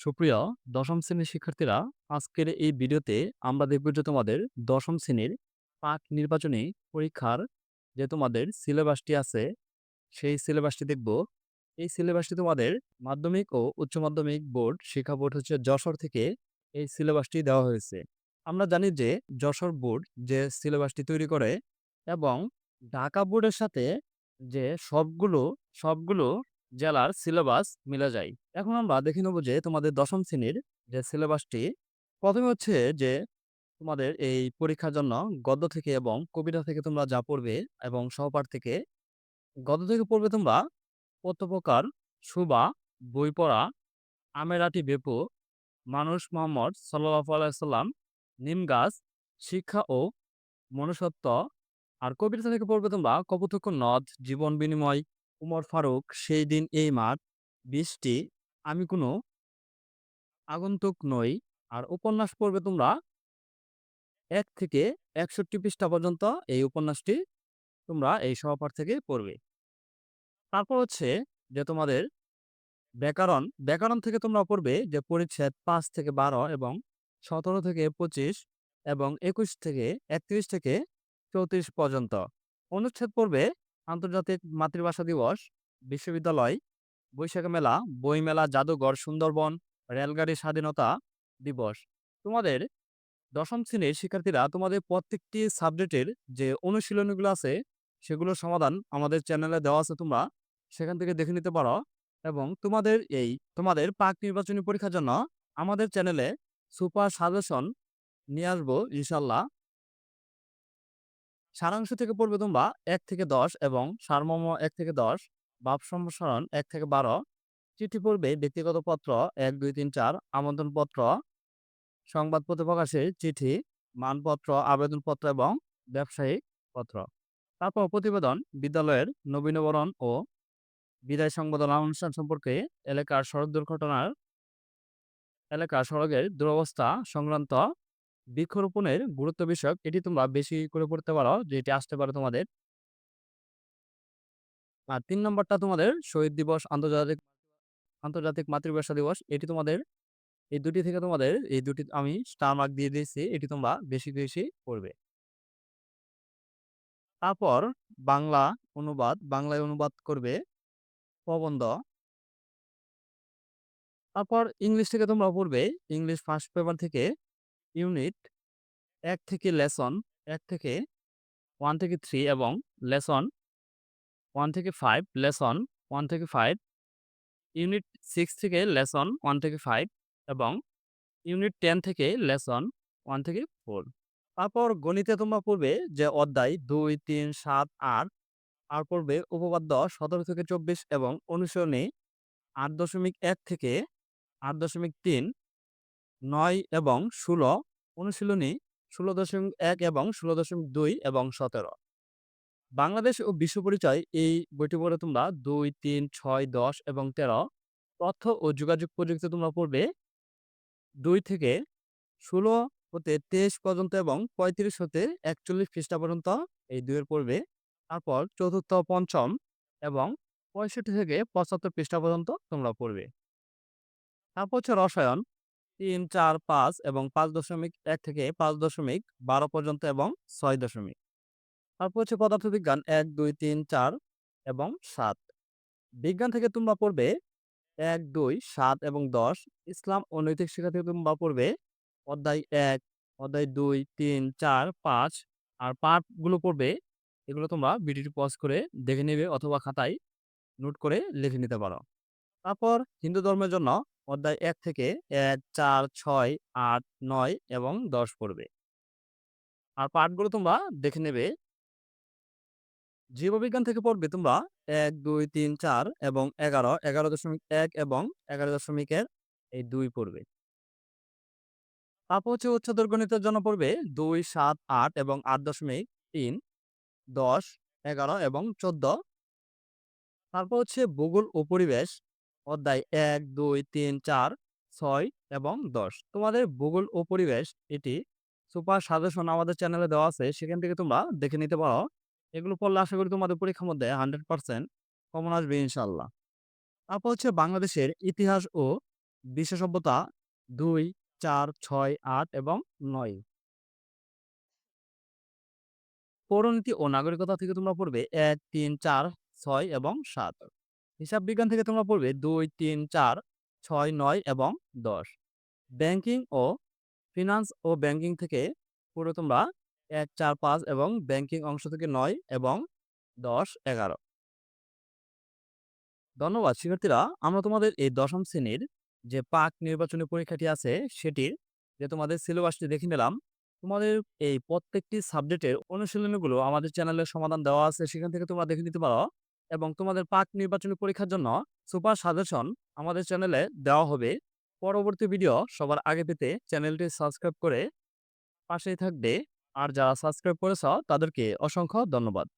সুপ্রিয়, দশম শ্রেণির শিক্ষার্থীরা, আজকের এই ভিডিওতে আমরা দেখব যে তোমাদের দশম শ্রেণির পাক নির্বাচনী পরীক্ষার যে তোমাদের সিলেবাসটি আছে, সেই সিলেবাসটি দেখব। এই সিলেবাসটি তোমাদের মাধ্যমিক ও উচ্চ মাধ্যমিক বোর্ড, শিক্ষা বোর্ড হচ্ছে যশোর থেকে এই সিলেবাসটি দেওয়া হয়েছে। আমরা জানি যে যশোর বোর্ড যে সিলেবাসটি তৈরি করে এবং ঢাকা বোর্ডের সাথে যে সবগুলো সবগুলো জেলার সিলেবাস মিলে যায়। এখন আমরা দেখে নেব যে তোমাদের দশম শ্রেণির যে সিলেবাসটি প্রথমে হচ্ছে যে তোমাদের এই পরীক্ষার জন্য গদ্য থেকে এবং কবিতা থেকে তোমরা যা পড়বে এবং সহপাঠ থেকে, গদ্য থেকে পড়বে তোমরা প্রত্যপকার সুবা বই পড়া আমেরাটি বেপু, মানুষ মোহাম্মদ সাল্লাহ আলাইসাল্লাম নিম গাছ, শিক্ষা ও মনুষ্যত্ব, আর কবিতা থেকে পড়বে তোমরা কপোতক্ষ নদ, জীবন বিনিময় উমর ফারুক, সেই দিন এই মাঠ, বৃষ্টি, আমি কোনো আগন্তুক নই। আর উপন্যাস পড়বে তোমরা এক থেকে একষট্টি পৃষ্ঠা পর্যন্ত এই উপন্যাসটি তোমরা এই সহপাঠ থেকে পড়বে। তারপর হচ্ছে যে তোমাদের ব্যাকরণ ব্যাকরণ থেকে তোমরা পড়বে যে পরিচ্ছেদ পাঁচ থেকে বারো এবং সতেরো থেকে পঁচিশ এবং একুশ থেকে একত্রিশ থেকে চৌত্রিশ পর্যন্ত। অনুচ্ছেদ পড়বে আন্তর্জাতিক মাতৃভাষা দিবস, বিশ্ববিদ্যালয়, বৈশাখ মেলা, বইমেলা, জাদুঘর, সুন্দরবন, রেলগাড়ি স্বাধীনতা দিবস। তোমাদের দশম শ্রেণির শিক্ষার্থীরা তোমাদের প্রত্যেকটি সাবজেক্টের যে অনুশীলনীগুলো আছে, সেগুলোর সমাধান আমাদের চ্যানেলে দেওয়া আছে তোমরা, সেখান থেকে দেখে নিতে পারো এবং তোমাদের এই তোমাদের পাক নির্বাচনী পরীক্ষার জন্য আমাদের চ্যানেলে সুপার সাজেশন নিয়ে আসব ইনশাল্লাহ। সারাংশ থেকে পড়বে তোমরা এক থেকে দশ এবং সারমর্ম এক থেকে দশ, বাপ সম্প্রসারণ এক থেকে বারো, চিঠি পড়বে ব্যক্তিগত পত্র এক, দুই, তিন, চার, আমন্ত্রণপত্র, সংবাদপত্র প্রকাশের চিঠি, মানপত্র, আবেদনপত্র এবং ব্যবসায়িক পত্র। তারপর প্রতিবেদন, বিদ্যালয়ের নবীনবরণ ও বিদায় সংবর্ধনা অনুষ্ঠান সম্পর্কে এলাকার সড়ক দুর্ঘটনার, এলাকার সড়কের দুরবস্থা সংক্রান্ত বৃক্ষরোপণের গুরুত্ব বিষয়ক, এটি তোমরা বেশি করে পড়তে পারো যেটি আসতে পারে তোমাদের। আর তিন নম্বরটা তোমাদের শহীদ দিবস, আন্তর্জাতিক আন্তর্জাতিক মাতৃভাষা দিবস, এটি তোমাদের, এই দুটি থেকে তোমাদের, এই দুটি আমি স্টার মার্ক দিয়ে দিয়েছি, এটি তোমরা বেশি বেশি পড়বে। তারপর বাংলা অনুবাদ, বাংলায় অনুবাদ করবে প্রবন্ধ। তারপর ইংলিশ থেকে তোমরা পড়বে, ইংলিশ ফার্স্ট পেপার থেকে ইউনিট এক থেকে লেসন এক থেকে ওয়ান থেকে থ্রি এবং লেসন ওয়ান থেকে ফাইভ লেসন ওয়ান থেকে ফাইভ ইউনিট সিক্স থেকে লেসন ওয়ান থেকে ফাইভ এবং ইউনিট টেন থেকে লেসন ওয়ান থেকে ফোর তারপর গণিতে তোমরা পড়বে যে অধ্যায় দুই, তিন, সাত, আট, আর পড়বে উপপাদ্য সতেরো থেকে চব্বিশ এবং অনুসরণী আট দশমিক এক থেকে আট দশমিক তিন নয় এবং ষোলো, অনুশীলনী ষোলো দশমিক এক এবং ষোলো দশমিক দুই এবং সতেরো। বাংলাদেশ ও বিশ্ব পরিচয় এই বইটি পড়ে তোমরা দুই, তিন, ছয়, দশ এবং তেরো। তথ্য ও যোগাযোগ প্রযুক্তি তোমরা পড়বে দুই থেকে ষোলো হতে তেইশ পর্যন্ত এবং পঁয়ত্রিশ হতে একচল্লিশ খ্রিস্টা পর্যন্ত এই দুইয়ের পড়বে। তারপর চতুর্থ, পঞ্চম এবং পঁয়ষট্টি থেকে পঁচাত্তর পৃষ্ঠা পর্যন্ত তোমরা পড়বে। তারপর হচ্ছে রসায়ন। তিন, চার, পাঁচ এবং পাঁচ দশমিক এক থেকে পাঁচ দশমিক বারো পর্যন্ত এবং ছয় দশমিক। তারপর হচ্ছে পদার্থবিজ্ঞান এক, দুই, তিন, চার এবং সাত। বিজ্ঞান থেকে তোমরা পড়বে এক, দুই, সাত এবং দশ। ইসলাম ও নৈতিক শিক্ষা থেকে তোমরা পড়বে অধ্যায় এক, অধ্যায় দুই, তিন, চার, পাঁচ। আর পাঠগুলো পড়বে, এগুলো তোমরা ভিডিওটি পজ করে দেখে নেবে অথবা খাতায় নোট করে লিখে নিতে পারো। তারপর হিন্দু ধর্মের জন্য অধ্যায় এক থেকে এক চার, ছয়, আট, নয় এবং দশ পড়বে। আর পাঠগুলো তোমরা দেখে নেবে। জীববিজ্ঞান থেকে পড়বে তোমরা এক, দুই, তিন, চার এবং এগারো। এগারো দশমিক এক এবং এগারো দশমিকের এই দুই পড়বে। তারপর হচ্ছে উচ্চতর গণিতের জন্য পড়বে দুই, সাত, আট এবং আট দশমিক তিন, দশ, এগারো এবং চোদ্দ। তারপর হচ্ছে ভূগোল ও পরিবেশ। অধ্যায় এক, দুই, তিন, চার, ছয় এবং দশ। তোমাদের ভূগোল ও পরিবেশ এটি সুপার সাজেশন আমাদের চ্যানেলে দেওয়া আছে, সেখান থেকে তোমরা দেখে নিতে পারো। এগুলো পড়লে আশা করি তোমাদের পরীক্ষার মধ্যে হান্ড্রেড পার্সেন্ট কমন আসবে ইনশাল্লাহ তারপর হচ্ছে বাংলাদেশের ইতিহাস ও সভ্যতা দুই, চার, ছয়, আট এবং নয়। পৌরনীতি ও নাগরিকতা থেকে তোমরা পড়বে এক, তিন, চার, ছয় এবং সাত। হিসাব বিজ্ঞান থেকে তোমরা পড়বে দুই, তিন, চার, ছয়, নয় এবং দশ। ব্যাংকিং ও ফিনান্স ও ব্যাংকিং থেকে পড়বে তোমরা এক, চার, পাঁচ এবং ব্যাংকিং অংশ থেকে নয় এবং দশ, এগারো। ধন্যবাদ, শিক্ষার্থীরা। আমরা তোমাদের এই দশম শ্রেণির যে পাক নির্বাচনী পরীক্ষাটি আছে সেটির যে তোমাদের সিলেবাসটি দেখে নিলাম, তোমাদের এই প্রত্যেকটি সাবজেক্টের অনুশীলনীগুলো আমাদের চ্যানেলে সমাধান দেওয়া আছে, সেখান থেকে তোমরা দেখে নিতে পারো। এবং তোমাদের পাক নির্বাচনী পরীক্ষার জন্য সুপার সাজেশন আমাদের চ্যানেলে দেওয়া হবে। পরবর্তী ভিডিও সবার আগে পেতে চ্যানেলটি সাবস্ক্রাইব করে পাশেই থাকবে। আর যারা সাবস্ক্রাইব করেছ তাদেরকে অসংখ্য ধন্যবাদ।